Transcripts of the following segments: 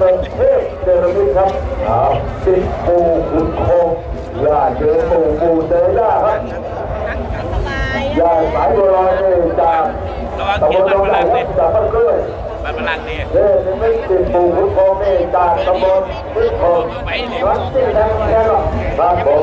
เทพเจริญครับเอาสิปูขุนคงยาติเจอปูปูเจอหน้าครับยาติสายโบราณเลยจากตะบนตะวันตกจากบ้านเกลือบ้านพลังเนี่ยเออไม่ติปูขุนโคงเนี่ยจากตะบนขุนโคงวัดที่ไหนแค่หรอกบ้านผม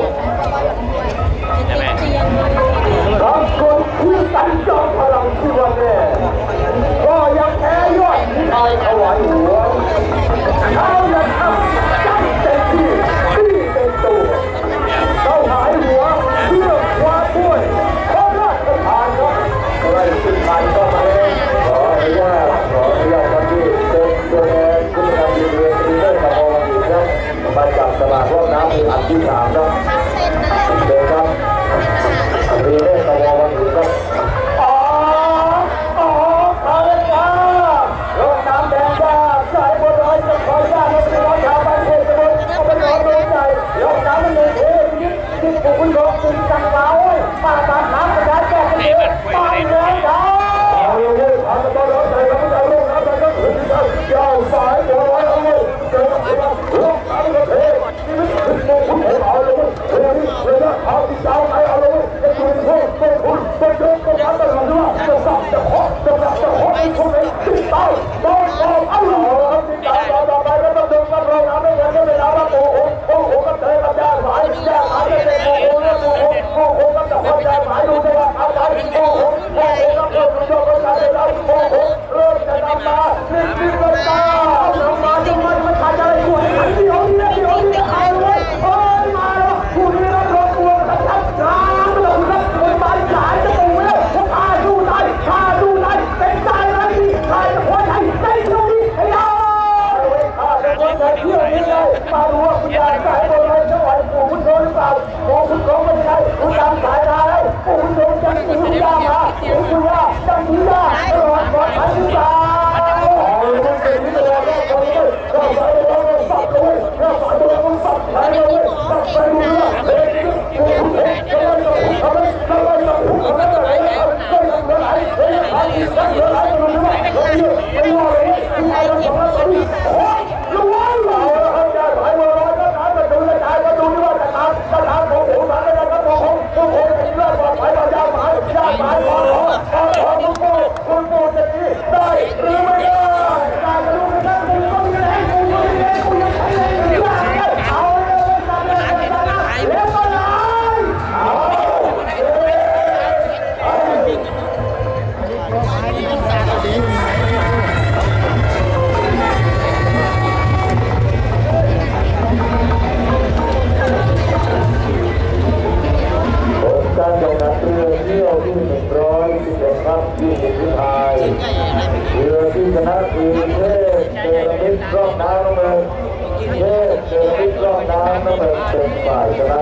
ที่สามครับ Go! คุณโกงไม่ใช่คุณตามสายได้คุณโดนจังหวะจังหวะจังหวะ การจัดงานเรือเที่ยวที่หนึ่งร้อยสิบเอ็ดครับยี่สิบที่ไทยเรือที่ชนะคือเทพเจรมิตรรอบน้ำน้ำเงินเทพเจรมิตรรอบน้ำน้ำเงินเป็นฝ่ายชนะ